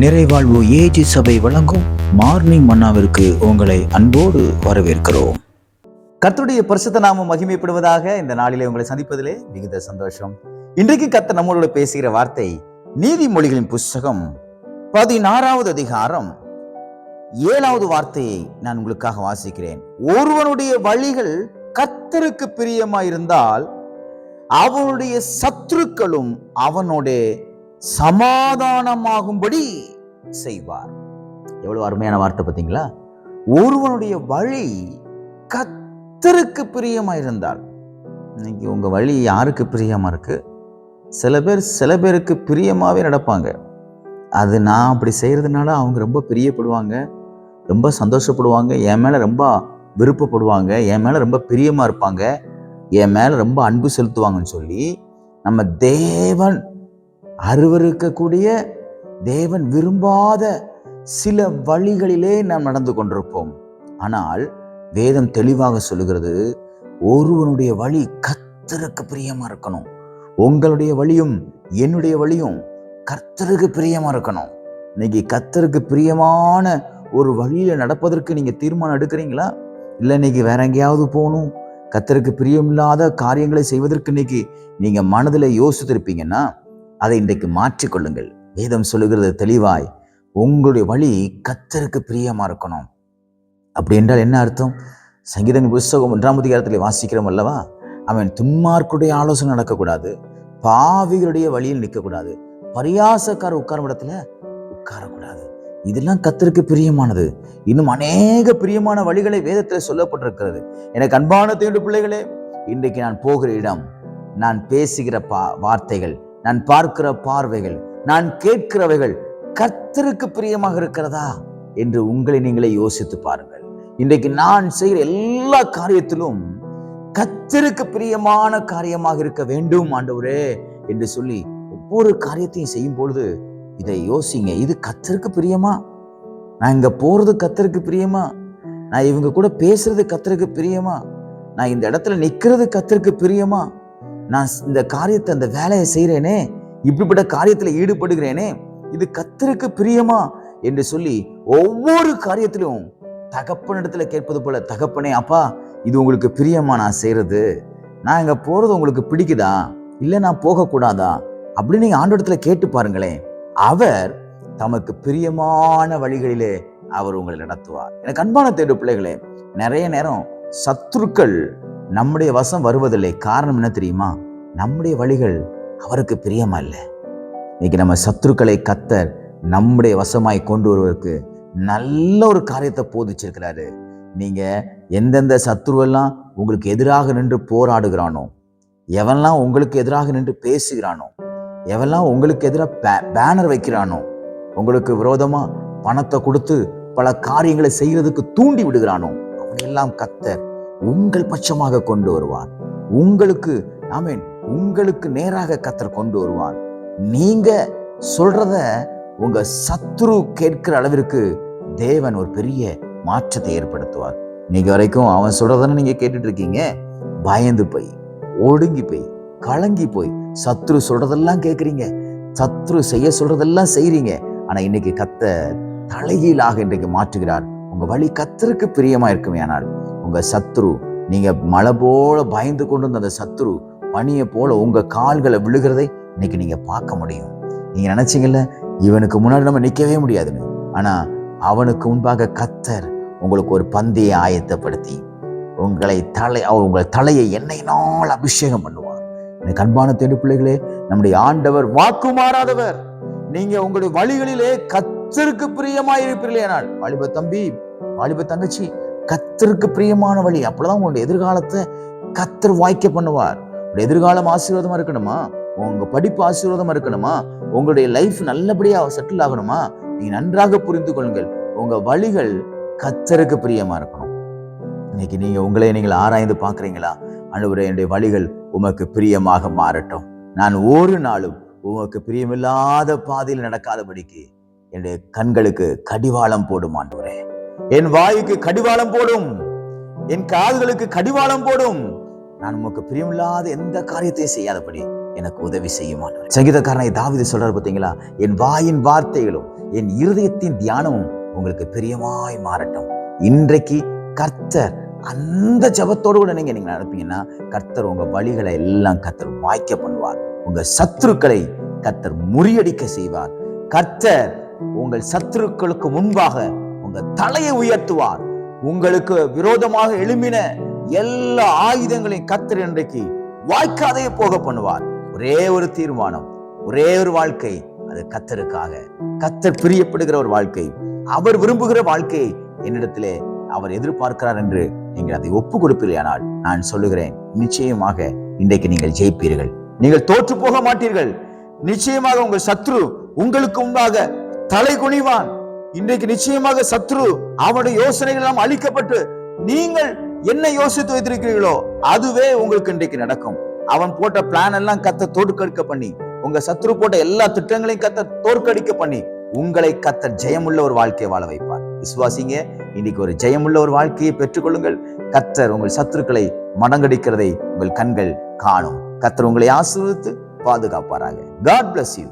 நிறைவாழ்வு AG சபை வழங்கும் morning மன்னாவிற்கு உங்களை அன்போடு வரவேற்கிறோம். கத்தருடைய பரிசுத்த நாமம் மகிமைப்படுவதாக இந்த நாளிலே உங்களை சந்திப்பதிலே மிகுந்த சந்தோஷம். இன்றைக்கு கத்த நம்மளோட பேசுகிற வார்த்தை நீதிமொழிகளின் புஸ்தகம் பதினாறாவது அதிகாரம் ஏழாவது வார்த்தையை நான் உங்களுக்காக வாசிக்கிறேன். ஒருவனுடைய வழிகள் கத்தருக்கு பிரியமாயிருந்தால் அவனுடைய சத்துருக்களும் அவனோட சமாதானமாகும்படி செய்வார். எவ்வளவு அருமையான வார்த்தை பார்த்தீங்களா? ஒருவனுடைய வழி கத்தருக்கு பிரியமா இருந்தால். இன்னைக்கு உங்க வழி யாருக்கு பிரியமா இருக்கு? சில பேர் சில பேருக்கு பிரியமாவே நடப்பாங்க. அது நான் அப்படி செய்யறதுனால அவங்க ரொம்ப பிரியப்படுவாங்க. ரொம்ப சந்தோஷப்படுவாங்க. என் மேல ரொம்ப விருப்பப்படுவாங்க. என் மேல ரொம்ப பிரியமா இருப்பாங்க. என் மேல ரொம்ப அன்பு செலுத்துவாங்கன்னு சொல்லி நம்ம தேவன் அருவருக்கக்கூடிய தேவன் விரும்பாத சில வழிகளிலே நாம் நடந்து கொண்டிருப்போம். ஆனால் வேதம் தெளிவாக சொல்லுகிறது ஒருவனுடைய வழி கர்த்தருக்கு பிரியமா இருக்கணும். உங்களுடைய வழியும் என்னுடைய வழியும் கர்த்தருக்கு பிரியமா இருக்கணும். இன்னைக்கு கர்த்தருக்கு பிரியமான ஒரு வழியில் நடப்பதற்கு நீங்கள் தீர்மானம் எடுக்கிறீங்களா? இல்லை இன்னைக்கு வேற எங்கேயாவது போகணும்? கத்தருக்கு பிரியமில்லாத காரியங்களை செய்வதற்கு இன்னைக்கு நீங்கள் மனதில் யோசித்திருப்பீங்கன்னா அதை இன்றைக்கு மாற்றிக்கொள்ளுங்கள். வேதம் சொல்லுகிறது தெளிவாய் உங்களுடைய வழி கத்தருக்கு பிரியமாக இருக்கணும். அப்படி என்றால் என்ன அர்த்தம்? சங்கீதங்கள் புஸ்தகம் ஒன்றாம் அதிகாரத்தில் வாசிக்கிறோம் அல்லவா? அவன் துன்மார்க்குடைய ஆலோசனை நடக்கக்கூடாது பாவிகளுடைய வழியில் நிற்கக்கூடாது பரியாசக்கார உட்காரும் இடத்துல உட்காரக்கூடாது. இதெல்லாம் கத்திற்கு பிரியமானது. இன்னும் அநேக பிரியமான வழிகளை வேதத்தில் சொல்லப்பட்டிருக்கிறது. எனக்கு அன்பான தேண்டு பிள்ளைகளே இன்றைக்கு நான் போகிற இடம் நான் பேசுகிற பா வார்த்தைகள் நான் பார்க்கிற பார்வைகள் நான் கேட்கிறவைகள் கர்த்தருக்கு பிரியமாக இருக்கிறதா என்று உங்களை நீங்களே யோசித்து பாருங்கள். இன்றைக்கு நான் செய்கிற எல்லா காரியத்திலும் கத்தருக்கு பிரியமான காரியமாக இருக்க வேண்டும் ஆண்டவரே என்று சொல்லி ஒவ்வொரு காரியத்தையும் செய்யும் பொழுது இதை யோசிங்க. இது கத்தருக்கு பிரியமா? நான் இங்கே போகிறது கத்தருக்கு பிரியமா? நான் இவங்க கூட பேசுறது கத்தருக்கு பிரியமா? நான் இந்த இடத்துல நிற்கிறது கத்தருக்கு பிரியமா? நான் இந்த காரியத்தை அந்த வேலையை செய்கிறேனே இப்படிப்பட்ட காரியத்தில் ஈடுபடுகிறேனே இது கத்தருக்கு பிரியமா என்று சொல்லி ஒவ்வொரு காரியத்திலும் தகப்பனிடத்துல கேட்பது போல தகப்பனே அப்பா இது உங்களுக்கு பிரியமா நான் செய்கிறது நான் இங்கே போகிறது உங்களுக்கு பிடிக்குதா? இல்லை நான் போகக்கூடாதா? அப்படின்னு நீங்கள் ஆண்டோடத்துல கேட்டு பாருங்களேன். அவர் தமக்கு பிரியமான வழிகளிலே அவர் உங்களை நடத்துவார். எனக்கு அன்பான தேடு பிள்ளைகளே நிறைய நேரம் சத்துருக்கள் நம்முடைய வசம் வருவதில்லை. காரணம் என்ன தெரியுமா? நம்முடைய வழிகள் அவருக்கு பிரியமா இல்லை. இன்னைக்கு நம்ம சத்துருக்களை கத்தர் நம்முடைய வசமாய் கொண்டு வருவதற்கு நல்ல ஒரு காரியத்தை போதிச்சிருக்கிறாரு. நீங்க எந்தெந்த சத்துருவெல்லாம் உங்களுக்கு எதிராக நின்று போராடுகிறானோ எவன்லாம் உங்களுக்கு எதிராக நின்று பேசுகிறானோ எவெல்லாம் உங்களுக்கு எதிராக பேனர் வைக்கிறானோ உங்களுக்கு விரோதமா பணத்தை கொடுத்து பல காரியங்களை செய்கிறதுக்கு தூண்டி விடுகிறானோ அவனையெல்லாம் கத்தர் உங்கள் பட்சமாக கொண்டு வருவான். உங்களுக்கு ஆமீன் உங்களுக்கு நேராக கத்தர் கொண்டு வருவான். நீங்க சொல்றத உங்க சத்ரு கேட்கிற அளவிற்கு தேவன் ஒரு பெரிய மாற்றத்தை ஏற்படுத்துவார். இன்னைக்கு வரைக்கும் அவன் சொல்றதானே நீங்க கேட்டுட்டு இருக்கீங்க பயந்து போய் ஒடுங்கி போய் கலங்கி போய் சத்ரு சொல்றதெல்லாம் கேட்குறீங்க. சத்ரு செய்ய சொல்றதெல்லாம் செய்யறீங்க ஆனா இன்னைக்கு கத்த தலைகீழாக இன்றைக்கு மாற்றுகிறார். உங்க வழி கத்தருக்கு பிரியமா இருக்குமே ஆனால் உங்கள் சத்ரு நீங்கள் மழை போல பயந்து கொண்டு வந்த அந்த சத்ரு பனியை போல உங்கள் கால்களை விழுகிறதை இன்னைக்கு நீங்கள் பார்க்க முடியும். நீங்கள் நினச்சிங்கல்ல இவனுக்கு முன்னாடி நம்ம நிற்கவே முடியாதுன்னு. ஆனால் அவனுக்கு முன்பாக கத்தர் உங்களுக்கு ஒரு பந்தயை ஆயத்தப்படுத்தி உங்களை தலை உங்கள் தலையை எண்ணெயினால் அபிஷேகம் பண்ணுவார். எனக்கு அன்பான தேடு பிள்ளைகளே நம்முடைய ஆண்டவர் வாக்கு மாறாதவர். நீங்க உங்களுடைய வழிகளிலே கத்தருக்கு பிரியமாயிருப்பீர்களே இருப்பீர்களேனால் வாலிப தம்பி வாலிப தங்கச்சி கத்தருக்கு பிரியமான வழி. அப்பதான் உங்களுடைய எதிர்காலத்தை கத்தர் வாய்க்க பண்ணுவார். உங்களுடைய எதிர்காலம் ஆசீர்வாதமா இருக்கணுமா? உங்க படிப்பு ஆசீர்வாதமா இருக்கணுமா? உங்களுடைய லைஃப் நல்லபடியா செட்டில் ஆகணுமா? நீங்க நன்றாக புரிந்து கொள்ளுங்கள். உங்க வழிகள் கத்தருக்கு பிரியமா இருக்கணும். இன்னைக்கு நீங்க உங்களை நீங்கள் ஆராய்ந்து பாக்குறீங்களா அனுபவ என்னுடைய வழிகள் உமக்கு பிரியமாக மாறட்டும். நான் ஒரு நாளும் உமக்கு பிரியமில்லாத பாதையில் நடக்காதபடிக்கு என்னுடைய கண்களுக்கு கடிவாளம் போடும் ஆண்டவரே என் வாய்க்கு கடிவாளம் போடும். என் கால்களுக்கு கடிவாளம் போடும். நான் உமக்கு பிரியமில்லாத எந்த காரியத்தையும் செய்யாதபடி எனக்கு உதவி செய்யுமானவர். சங்கீதக்காரனை தாவிது சொல்றாரு பார்த்தீங்களா? என் வாயின் வார்த்தைகளும் என் இருதயத்தின் தியானமும் உங்களுக்கு பிரியமாய் மாறட்டும். இன்றைக்கு கர்த்தர் அந்த ஜபத்தோடு கூட நீங்க நீங்க நடப்பீங்கன்னா கர்த்தர் உங்க வழிகளை எல்லாம் கர்த்தர் வாய்க்க பண்ணுவார். உங்க சத்துருக்களை கர்த்தர் முறியடிக்க செய்வார். கர்த்தர் உங்கள் சத்துருக்களுக்கு முன்பாக உங்க தலையை உயர்த்துவார். உங்களுக்கு விரோதமாக எழும்பின எல்லா ஆயுதங்களையும் கர்த்தர் இன்றைக்கு வாய்க்காதே போக பண்ணுவார். ஒரே ஒரு தீர்மானம் ஒரே ஒரு வாழ்க்கை அது கத்தருக்காக கத்தர் பிரியப்படுகிற ஒரு வாழ்க்கை அவர் விரும்புகிற வாழ்க்கையை என்னிடத்திலே அவர் எதிர்பார்க்கிறார் என்று நீங்கள் அதை ஒப்பு கொடுப்பீர்களானால் நான் சொல்லுகிறேன் நிச்சயமாக இன்றைக்கு நீங்கள் ஜெயிப்பீர்கள். நீங்கள் தோற்று போக மாட்டீர்கள். நிச்சயமாக உங்கள் சத்ரு உங்களுக்கு முன்பாக தலை குனிவான். இன்றைக்கு நிச்சயமாக சத்ரு அவனுடைய யோசனைகள் எல்லாம் அழிக்கப்பட்டு நீங்கள் என்ன யோசித்து வைத்திருக்கிறீர்களோ அதுவே உங்களுக்கு இன்றைக்கு நடக்கும். அவன் போட்ட பிளான் எல்லாம் கத்த தோற்கடிக்க பண்ணி உங்க சத்ரு போட்ட எல்லா திட்டங்களையும் கத்த தோற்கடிக்க பண்ணி உங்களை கத்த ஜெயமுள்ள ஒரு வாழ்க்கையை வாழ வைப்பார். விசுவாசிங்க இன்னைக்கு ஒரு ஜெயமுள்ள ஒரு வாழ்க்கையை பெற்றுக்கொள்ளுங்கள். கத்தர் உங்கள் சத்துருக்களை மடங்கடிக்கிறதை உங்கள் கண்கள் காணும். கத்தர் உங்களை ஆசீர்வதித்து பாதுகாப்பாராக. God bless you